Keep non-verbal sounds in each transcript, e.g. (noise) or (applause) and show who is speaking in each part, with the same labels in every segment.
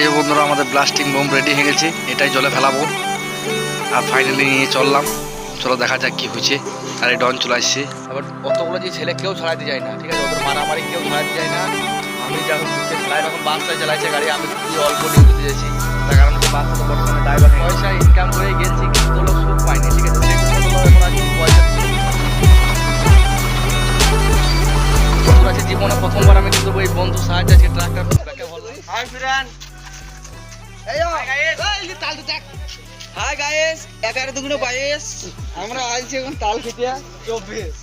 Speaker 1: এই যে বন্ধুরা আমাদের ব্লাস্টিং বোম রেডি হয়ে গেছে। এটাই জলে ফেলাবো। আর ফাইনালি নিয়ে চললাম। চলো দেখা যাক কি হয়েছে। আর এই ডন চলে আসছে।
Speaker 2: আবার অতগুলো যে ছেলে কেউ ছড়াইতে যায় না ঠিক আছে? ওদের মারামারি কেউ ছড়াইতে যায় না। আমি যখন চালাই এখন বাসটা চালাইছে গাড়ি আমি খুবই অল্প ডিউটিতে যাচ্ছি। তার কারণ হচ্ছে বাসটা তো বর্তমানে ড্রাইভার পয়সা ইনকাম করে গেছি কিন্তু হলো সুখ পাইনি ঠিক আছে? এখন আজকে পয়সা জীবনে প্রথমবার আমি কিন্তু ওই বন্ধু সাহায্য আজকে ট্রাক্টর ব্যাকে বললাম? হাই ফিরান।
Speaker 3: হাই এগারো বাইশ। আমরা আইছি এখন তাল খেটিয়া চব্বিশ।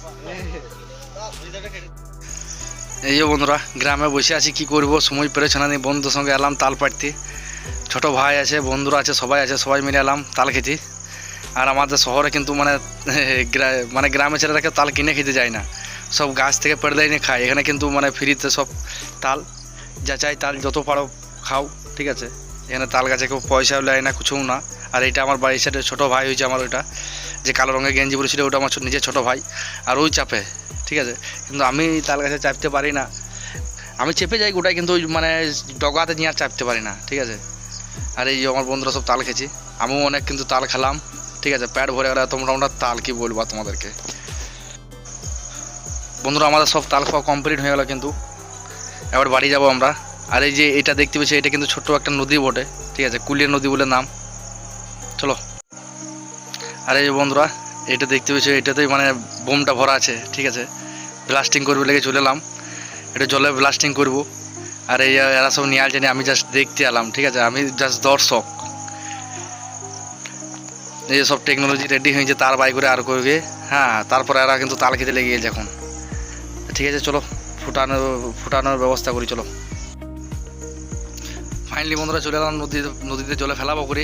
Speaker 1: এই যে বন্ধুরা গ্রামে বসে আছি কি করব? সময় পেরেছে না বন্ধুর সঙ্গে এলাম তাল পাড়তে। ছোট ভাই আছে বন্ধুরা আছে সবাই আছে সবাই মিলে এলাম তাল খেতে। আর আমাদের শহরে কিন্তু মানে (laughs) মানে গ্রামে ছেলেরা কেউ তাল কিনে খেতে যায় না। সব গাছ থেকে পেড়ে এনে খায়। এখানে কিন্তু মানে ফ্রিতে সব তাল যা চাই তাল যত পারো খাও ঠিক আছে? এখানে তাল গাছে কেউ পয়সাও নেয় না কিছুও না। আর এটা আমার বাড়ির সাথে ছোটো ভাই হয়েছে আমার ওইটা। যে কালো রঙের গেঞ্জি পরেছিল, ওটা আমার নিজের ছোটো ভাই। আর ওই চাপে, ঠিক আছে? কিন্তু আমি তাল গাছে চাপতে পারি না। আমি চেপে যাই গোটাই কিন্তু ওই মানে ডগাতে নিয়ে আর চাপতে পারি না, ঠিক আছে? আর এই আমার বন্ধুরা সব তাল খেয়েছি। আমিও অনেক কিন্তু তাল খেলাম, ঠিক আছে? প্যাট ভরে গেলে তোমরা আমরা তাল কি বলব তোমাদেরকে? বন্ধুরা, আমাদের সব তাল খাওয়া কমপ্লিট হয়ে গেল কিন্তু। এবার বাড়ি যাব আমরা। আর এই যে এটা দেখতে পেয়েছি এটা কিন্তু ছোট্ট একটা নদী বটে। ঠিক আছে, কুলিয়া নদী বলে নাম। চলো। আর এই যে বন্ধুরা, এটা দেখতে পেয়েছি এটাতেই মানে বোমটা ভরা আছে, ঠিক আছে। ব্লাস্টিং করবে লেগে চলে এলাম। এটা জলে ব্লাস্টিং করব। আর এই এরা সব নিয়ে আসছে, আমি জাস্ট দেখতে এলাম, ঠিক আছে। আমি জাস্ট দর্শক। এই সব টেকনোলজি রেডি হয়েছে, তার বাই করে আর করবে। হ্যাঁ তারপরে এরা কিন্তু তাল খেতে লেগে গেছে এখন। ঠিক আছে, চলো ফুটানো ফুটানোর ব্যবস্থা করি, চলো। ফাইনালি বন্ধুরা চলে এলাম নদীতে নদীতে জলে ফেলাবো করে।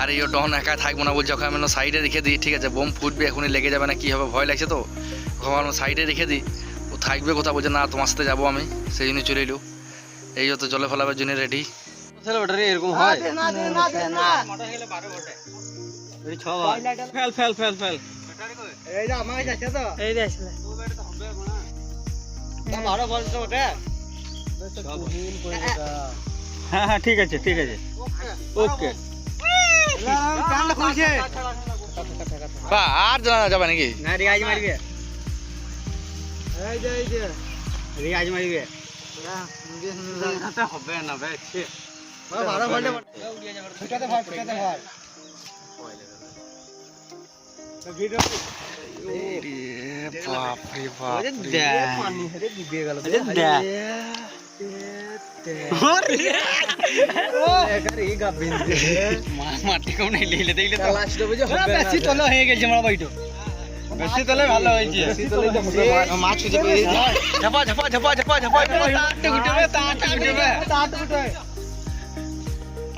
Speaker 1: আর এই ডন একা থাকব না বলছে ওখানে আমি সাইডে রেখে দিই ঠিক আছে বোম ফুটবে এখনই লেগে যাবে না কী হবে ভয় লাগছে তো? ওখানে আমি সাইডে রেখে দিই। ও থাকবে কোথাও বলছে না তোমার সাথে যাব আমি সেই জন্য চলে এলো। এই হতো জলে ফেলাবার জন্য রেডি
Speaker 3: এরকম হয়। Fail fail fail fail. এই যে আমার কাছে তো। এই যে আসলে। বারো বলছো ওটা। হ্যাঁ হ্যাঁ ঠিক আছে ঠিক আছে। ওকে।
Speaker 1: বা আর জানা যাবে নাকি?
Speaker 3: না রিয়াজ মারবে। এই যে এই যে। রিয়াজ মারবে। হবে না ভাই বারো ঘণ্টা ফুটাতে ভাই ফুটাতে ভাই। ভিডিও
Speaker 1: বাপ
Speaker 3: পানি হেরে ডুবে গেল।
Speaker 2: মাটি কেউ নেই লিলে
Speaker 3: হয়ে গেছে আমার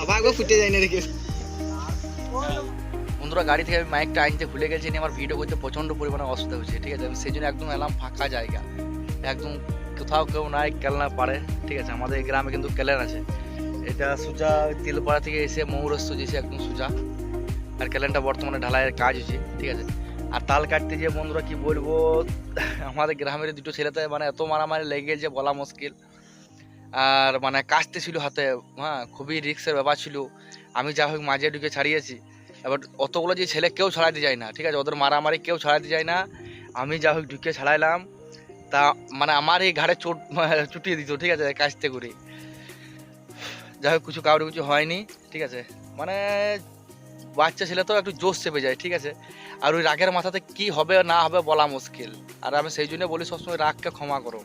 Speaker 3: আবার একবার ফুটে যায়
Speaker 2: গাড়ি থেকে মাইকটা আনতে ভুলে গেছি আমার ভিডিও করতে প্রচণ্ড পরিমাণে অসুবিধা হচ্ছে ঠিক আছে আমি সেই জন্য একদম এলাম ফাঁকা জায়গা একদম কোথাও কেউ নাই কেলনা পারে ঠিক আছে? আমাদের গ্রামে কিন্তু কেলেন আছে। এটা সোজা তিলপাড়া থেকে এসে মৌরস্ত যেছে একদম সোজা। আর কেলেনটা বর্তমানে ঢালাইয়ের কাজ হচ্ছে, ঠিক আছে? আর তাল কাটতে যে বন্ধুরা কি বলব, আমাদের গ্রামের দুটো ছেলেতে মানে এত মারামারি লেগে গেছে বলা মুশকিল। আর মানে কাচতে ছিল হাতে হ্যাঁ খুবই রিক্সের ব্যাপার ছিল। আমি যা হোক মাঝে ঢুকে ছাড়িয়েছি। এবার অতগুলো যে ছেলে কেউ ছাড়াইতে যায় না, ঠিক আছে? ওদের মারামারি কেউ ছাড়াইতে যায় না। আমি যা হোক ঢুকে ছাড়াইলাম। তা মানে আমার এই ঘাড়ে চোট চুটিয়ে দিত, ঠিক আছে কাচতে করে। যাই হোক, কিছু কাউরে কিছু হয়নি, ঠিক আছে। মানে বাচ্চা ছেলে তো একটু জোশ চেপে যায়, ঠিক আছে। আর ওই রাগের মাথাতে কি হবে না হবে বলা মুশকিল। আর আমি সেই জন্য বলি, সবসময় রাগকে ক্ষমা করো।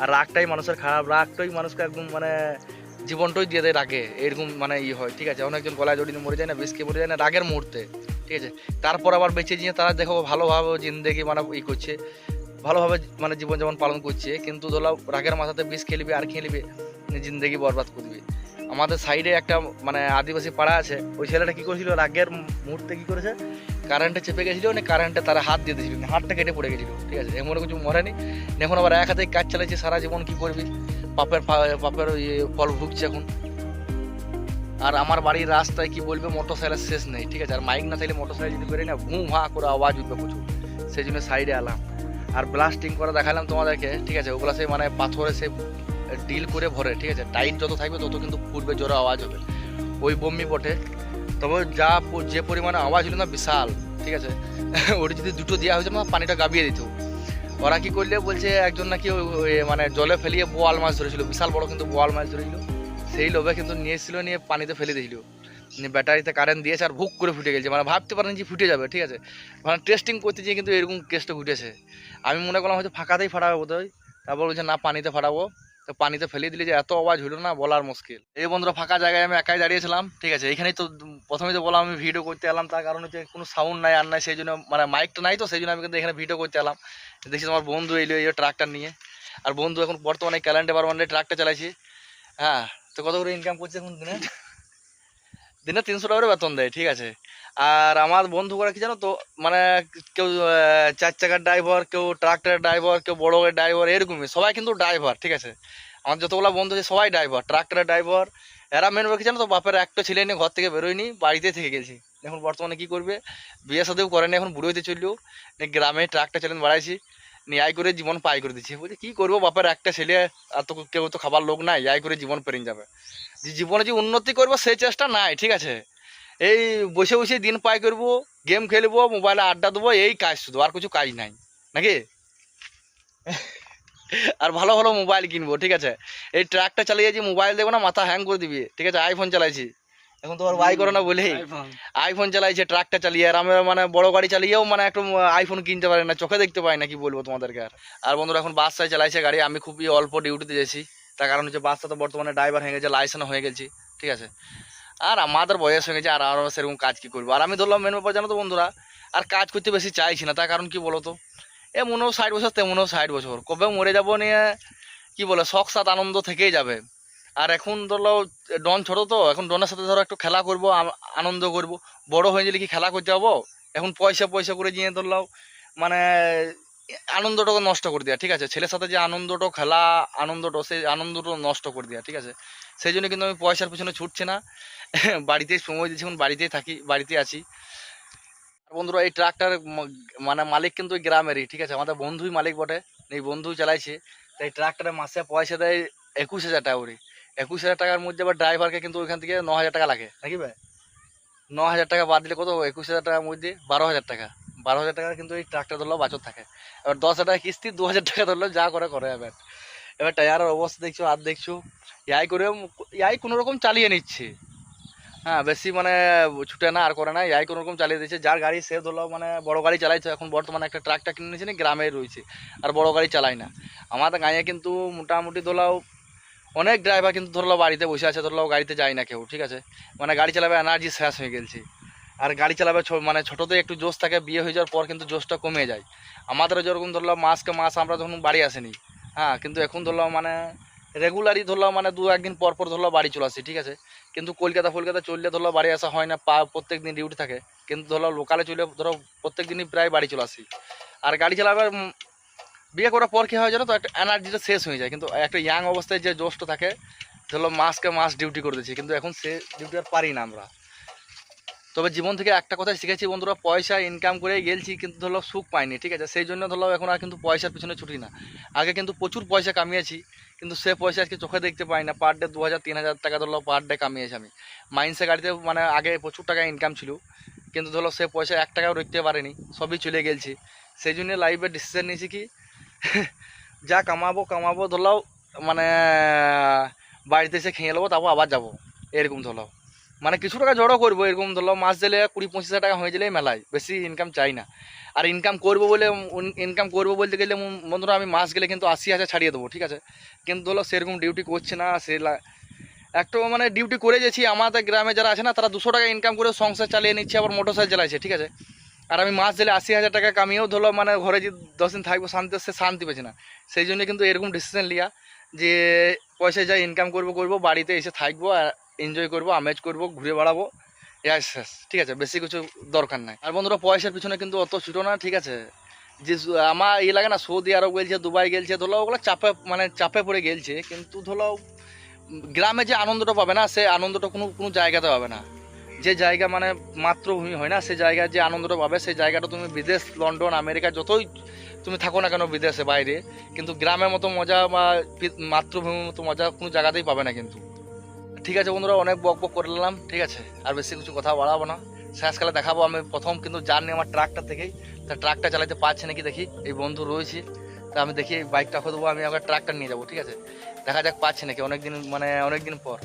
Speaker 2: আর রাগটাই মানুষের খারাপ, রাগটাই মানুষকে একদম মানে জীবনটাই দিয়ে দেয় রাগে। এরকম মানে ই হয়, ঠিক আছে। অনেকজন গলায় জড়িয়ে মরে যায় না বিষকে মরে যায় না, রাগের মুহূর্তে, ঠিক আছে। তারপর আবার বেঁচে নিয়ে তারা দেখো ভালোভাবে জিন্দেগি মানে ই করছে। ভালোভাবে মানে জীবন জীবনযাপন পালন করছে, কিন্তু ধরো রাগের মাথাতে বিষ খেলবে আর খেলবে, জিন্দেগি বরবাদ করবে। আমাদের সাইডে একটা মানে আদিবাসী পাড়া আছে, ওই ছেলেটা কী করেছিল? রাগের মুহূর্তে কী করেছে? কারেন্টে চেপে গেছিল না কারেন্টে তারা হাত দিয়ে দিয়েছিল হাতটা কেটে পড়ে গেছিল, ঠিক আছে? এমন কিছু মরেনি। এখন আবার এক হাতে কাজ চালাচ্ছে সারা জীবন কী করবি? পাপের পাপের ফল ভুগছে এখন। আর আমার বাড়ির রাস্তায় কি বলবে মোটর সাইকেলের শেষ নেই, ঠিক আছে? আর মাইক না থাকলে মোটর সাইকেল যদি বেরোয় না, ভুঁ হাঁ করে আওয়াজ উঠবে প্রচুর। সেই জন্য সাইডে এলাম আর ব্লাস্টিং করে দেখালাম তোমাদেরকে, ঠিক আছে? ওগুলো সেই মানে পাথরে সে ডিল করে ভরে, ঠিক আছে? টাইট যত থাকবে তত কিন্তু পূর্বে জোরে আওয়াজ হবে। ওই বম্মি বটে। তবে যা যে পরিমাণে আওয়াজ হলো না বিশাল, ঠিক আছে? (laughs) ওটা যদি দুটো দেওয়া হয়েছে না, পানিটা গাবিয়ে দিত। ওরা কি করলে? বলছে একজন নাকি মানে জলে ফেলিয়ে বোয়াল মাছ ধরেছিল। বিশাল বড় কিন্তু বোয়াল মাছ ধরেছিল। সেই লোভে কিন্তু নিয়ে এসেছিল, নিয়ে পানিতে ফেলে দিয়েছিল। ব্যাটারিতে কারেন্ট দিয়েছে আর ভুক করে ফুটে গেছে। মানে ভাবতে পারেন যে ফুটে যাবে, ঠিক আছে? মানে টেস্টিং করতে গিয়ে কিন্তু এরকম কেসটা ঘটেছে আমি মনে করলাম হয়তো ফাঁকাতেই ফাটাবে বোধহয়। তারপর বলছে, না, পানিতে ফাটাবো। তো পানিতে ফেলে দিলে যে এত আওয়াজ হলো না, বলার মুশকিল। এই বন্ধুরা, ফাঁকা জায়গায় আমি একাই দাঁড়িয়েছিলাম, ঠিক আছে? এখানেই তো প্রথমে তো বললাম, আমি ভিডিও করতে এলাম। তার কারণ হচ্ছে কোনো সাউন্ড নাই, আর নাই, সেই জন্য মানে মাইকটা নাই তো, সেই জন্য আমি কিন্তু এখানে ভিডিও করতে এলাম। দেখছি তোমার বন্ধু এলো, এই ট্রাকটার নিয়ে। আর বন্ধু এখন বর্তমানে ক্যালেন্ডে পারমানেন্টে ট্রাকটা চালাইছি। হ্যাঁ তো কত করে ইনকাম করছে এখন দিনে? দিনে তিনশো টাকা বেতন দেয়, ঠিক আছে। আর আমার বন্ধু করে কি জানো তো মানে কেউ চার চাকার ড্রাইভার কেউ ট্রাক্টরের ড্রাইভার কেউ বড় ড্রাইভার এরকমই। সবাই কিন্তু ড্রাইভার ঠিক আছে? আমার যতগুলো বন্ধু আছে, সবাই ড্রাইভার ট্রাক্টরের ড্রাইভার এরা মেন কি জানো তো, বাপের একটা ছেলে নিয়ে ঘর থেকে বেরোয়নি, বাড়িতে থেকে গেছি। এখন বর্তমানে কি করবে? বিয়ে সাথেও করেনি এখন বুড়ো হইতে চলল। নিয়ে গ্রামে ট্রাকটা চ্যালেঞ্জ বাড়াইছি, নিয়ে আয় করে জীবন পাই করে দিচ্ছি। বলছি, কী করব, বাপের একটা ছেলে, আর তো কেউ তো খাবার লোক নাই, আয় করে জীবন পেরিয়ে যাবে। জীবনে যে উন্নতি করব সেই চেষ্টা নাই ঠিক আছে? এই বসে বসে দিন পাই করব গেম খেলব মোবাইলে আড্ডা দেবো এই কাজ শুধু আর কিছু কাজ নাই নাকি? আর ভালো ভালো মোবাইল কিনবো ঠিক আছে? এই ট্রাকটা চালিয়ে যে মোবাইল দেবো না মাথা হ্যাং করে দিবি ঠিক আছে? আইফোন চালাইছি। এখন তোমার বাই করে না বলেই। আইফোন চালাইছে ট্রাকটা চালিয়ে আর আমরা মানে বড় গাড়ি চালিয়েও মানে একটু আইফোন কিনতে পারি না চোখে দেখতে পাই না কি বলব তোমাদেরকে আর। আর বন্ধুরা এখন বাসটায় চালাইছে গাড়ি আমি খুবই অল্প ডিউটিতে গেছি তার কারণ হচ্ছে বাসটা তো বর্তমানে ড্রাইভার হয়ে গেছে লাইসেন্স হয়ে গেছে, ঠিক আছে? আর আমাদের বয়স হয়ে গেছে, আর আমরা সেরকম কাজ কি করব? আর আমি ধরলাম মেন ব্যাপার জানো তো বন্ধুরা, আর কাজ করতে বেশি চাইছি না, তার কারণ কি বলো তো এ মনেও ষাট বছর, তেমনও ষাট বছর। কবে মরে যাব নিয়ে কি বলে, শখ সাত আনন্দ থেকেই যাবে। আর এখন ধরলো ডন ছোট তো, এখন ডনের সাথে ধরো একটু খেলা করব আনন্দ করব। বড় হয়ে গেলে কি খেলা করতে যাব? এখন পয়সা পয়সা করে নিয়ে ধরলো মানে আনন্দটাকে নষ্ট করে দেওয়া ঠিক আছে? ছেলের সাথে যে আনন্দটা খেলা, আনন্দটা, সেই আনন্দটা নষ্ট করে দেওয়া ঠিক আছে? সেই জন্য কিন্তু আমি পয়সার পিছনে ছুটছি না। (laughs) বাড়িতেই সময় দিচ্ছি এখন বাড়িতেই থাকি, বাড়িতেই আছি। বন্ধুরা, এই ট্রাকটার মানে মালিক কিন্তু গ্রামেরই, ঠিক আছে? আমাদের বন্ধুই মালিক বটে, এই বন্ধু চালাইছে। তাই ট্রাকটারে মাসে পয়সা দেয় একুশ হাজার টাকা করে। একুশ হাজার টাকার মধ্যে আবার ড্রাইভারকে কিন্তু ওইখান থেকে ন হাজার টাকা লাগে, নাকি ভাই? ন হাজার টাকা বাদ দিলে কত একুশ হাজার টাকার মধ্যে বারো হাজার টাকা। বারো হাজার টাকা কিন্তু এই ট্রাকটা ধরলেও বাচত থাকে। এবার দশ হাজার টাকা কিস্তি, দু হাজার টাকা ধরলেও যা করে করে এবার। এবার টায়ারের অবস্থা দেখছ, আর দেখছ ইয়াই করে ইয়াই কোনো রকম চালিয়ে নিচ্ছে। হ্যাঁ বেশি মানে ছুটে না, আর করে না ইয়াই কোনো রকম চালিয়ে দিচ্ছে। যার গাড়ি সে ধরলো মানে বড় গাড়ি চালাইছে, এখন বর্তমানে একটা ট্রাকটা কিনে নিয়েছে না গ্রামে রয়েছে। আর বড় গাড়ি চালাই না। আমাদের গাঁয়ে কিন্তু মোটামুটি ধরলাও অনেক ড্রাইভার কিন্তু ধরলো বাড়িতে বসে আছে ধরলো গাড়িতে যায় না কেউ, ঠিক আছে? মানে গাড়ি চালাবে এনার্জি শেষ হয়ে গেছে। আর গাড়ি চালাবে মানে ছোটোতে একটু জোশ থাকে, বিয়ে হয়ে যাওয়ার পর কিন্তু জোশটা কমে যায়। আমাদেরও যেরকম ধরলাম, মাসকে মাস আমরা যখন বাড়ি আসেনি। হ্যাঁ কিন্তু এখন ধরলাম মানে রেগুলারই ধরলাম মানে দু একদিন পর পর ধরলাম বাড়ি চলে আসি, ঠিক আছে? কিন্তু কলকাতা ফলকাতা চললে ধরলো বাড়ি আসা হয় না, পা প্রত্যেক দিন ডিউটি থাকে। কিন্তু ধরলো লোকালে চলে ধরো প্রত্যেক দিনই প্রায় বাড়ি চলে আসি। আর গাড়ি চালাবার বিয়ে করার পর কী হয় জানো তো, একটা এনার্জিটা শেষ হয়ে যায়। কিন্তু একটা ইয়াং অবস্থায় যে জোশটা থাকে ধরলো মাসকে মাস ডিউটি করে দিচ্ছি। কিন্তু এখন সে ডিউটি আর পারি না আমরা। তবে জীবন থেকে একটা কথা শিখেছি, বন্ধুরা, পয়সা ইনকাম করে গেলছি কিন্তু ধরলো সুখ পাইনি, ঠিক আছে? সেই জন্য ধরলো এখন আর কিন্তু পয়সার পিছনে ছুটি না। আগে কিন্তু প্রচুর পয়সা কামিয়েছি, কিন্তু সে পয়সা আজকে চোখে দেখতে পাই না। পার ডে দু হাজার তিন হাজার টাকা ধরলো পার ডে কামিয়েছি আমি। মাইন্সে গাড়িতে মানে আগে প্রচুর টাকা ইনকাম ছিল, কিন্তু ধরো সে পয়সা এক টাকাও রাখতে পারেনি, সবই চলে গেলছি। সেই জন্য লাইফে ডিসিশন নিয়েছি কি, (laughs) যা কামাবো কামাবো ধরলাও মানে বাড়িতে এসে খেয়ে নেব, তারপর আবার যাব, এরকম ধরলাও মানে কিছু টাকা জড়ো করব, এরকম ধরলাম মাস দিলে কুড়ি পঁচিশ হাজার টাকা হয়ে গেলেই মেলায়, বেশি ইনকাম চাই না। আর ইনকাম করব বলে ইনকাম করব বলতে গেলে বন্ধুরা, আমি মাস গেলে কিন্তু আশি হাজার ছাড়িয়ে দেবো, ঠিক আছে? কিন্তু ধরো সেরকম ডিউটি করছে না, সে একটু মানে ডিউটি করে গেছি, আমাদের গ্রামে যারা আছে না, তারা দুশো টাকা ইনকাম করে সংসার চালিয়ে নিচ্ছে, আবার মোটর সাইকেল চালাইছে, ঠিক আছে? আর আমি মাস দিলে আশি হাজার টাকা কামিয়েও ধরলো মানে ঘরে যে দশ দিন থাকব, শান্তি, সে শান্তি পেয়েছে না। সেই জন্য কিন্তু এরকম ডিসিশন লিয়া যে পয়সা যা ইনকাম করব করব, বাড়িতে এসে থাকব, আর এনজয় করব আমেজ করব, ঘুরে বেড়াবো। ইয়াস শেষ ঠিক আছে, বেশি কিছু দরকার নাই। আর বন্ধুরা, পয়সার পিছনে কিন্তু অত ছুটো না, ঠিক আছে? যে আমার ইয়ে লাগে না, সৌদি আরব গেলছে, দুবাই গেলছে, ধরো ওগুলো চাপে মানে চাপে পড়ে গেলছে, কিন্তু ধরো গ্রামে যে আনন্দটা পাবে না, সে আনন্দটা কোনো কোনো জায়গাতে পাবে না। যে জায়গা মানে মাতৃভূমি হয় না, সে জায়গায় যে আনন্দটা পাবে সেই জায়গাটা তুমি বিদেশ, লন্ডন, আমেরিকা, যতই তুমি থাকো না কেন বিদেশে, বাইরে, কিন্তু গ্রামের মতো মজা বা মাতৃভূমির মতো মজা কোনো জায়গাতেই পাবে না কিন্তু। ঠিক আছে বন্ধুরা, অনেক বক বক করে নিলাম, ঠিক আছে? আর বেশি কিছু কথা বাড়াবো না। শেষকালে দেখাবো, আমি প্রথম কিন্তু জার্নি আমার ট্রাকটা থেকেই। তা ট্রাকটা চালাতে পারছে নাকি দেখি, এই বন্ধু রয়েছে। তা আমি দেখি বাইকটা খুঁজবো আমি আবার ট্রাকটা নিয়ে যাব, ঠিক আছে? দেখা যাক পাচ্ছি নাকি, অনেকদিন মানে অনেকদিন পর।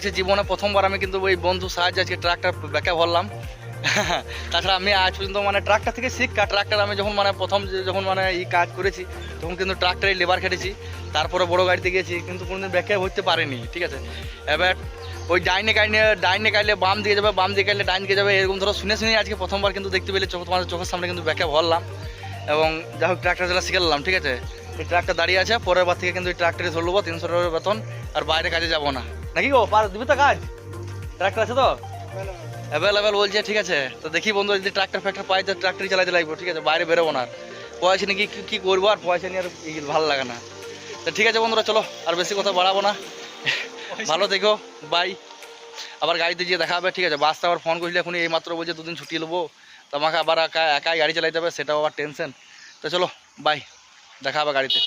Speaker 2: আছে জীবনে প্রথমবার আমি কিন্তু ওই বন্ধু সাহায্যে আজকে ট্রাকটা ব্যাকে ভরলাম। তাছাড়া আমি আজ পর্যন্ত মানে ট্রাকটা থেকে শিক্ষা, ট্রাকটার আমি যখন মানে প্রথম যখন মানে এই কাজ করেছি, তখন কিন্তু ট্রাকটারই লেবার খেটেছি। তারপরে বড় গাড়িতে গিয়েছি, কিন্তু কোনোদিন ব্যাকে হইতে পারেনি, ঠিক আছে? এবার ওই ডাইনে কাইনে, ডাইনে কাইলে বাম দিকে যাবে, বাম দিকে কাইলে ডাইন দিকে যাবে, এরকম ধরো শুনে শুনে আজকে প্রথমবার কিন্তু দেখতে পেলে চোখ, তোমাদের চোখের সামনে কিন্তু ব্যাকে ভরলাম। এবং যাই হোক ট্রাকটা চালা শিখে ঠিক আছে? এই ট্রাকটা দাঁড়িয়ে আছে, পরের বার থেকে কিন্তু এই ট্রাকটারে ধরবো তিনশো টাকার বেতন, আর বাইরে কাজে যাব না। নাকি গো? পার, দিবি তো কাজ? ট্রাক্টর আছে তো? অ্যাভেলেবেল বলছে, ঠিক আছে। তো দেখি বন্ধু, যদি ট্রাক্টর ফ্যাক্টর পাই তো ট্রাক্টরই চালাতে লাগবে, ঠিক আছে? বাইরে বেরোবো না। পয়সা নিয়ে কি করব আর পয়সা নিয়ে আর ভালো লাগে না। তো ঠিক আছে বন্ধুরা, চলো, আর বেশি কথা বাড়াবো না। ভালো থেকো বাই আবার গাড়িতে গিয়ে দেখা হবে, ঠিক আছে? বাসটা আবার ফোন করলে এখন এই মাত্র বলছে দুদিন ছুটি নেব। তো আমাকে আবার একা, একাই গাড়ি চালাতে হবে, সেটাও আবার টেনশন তো চলো বাই দেখা হবে গাড়িতে।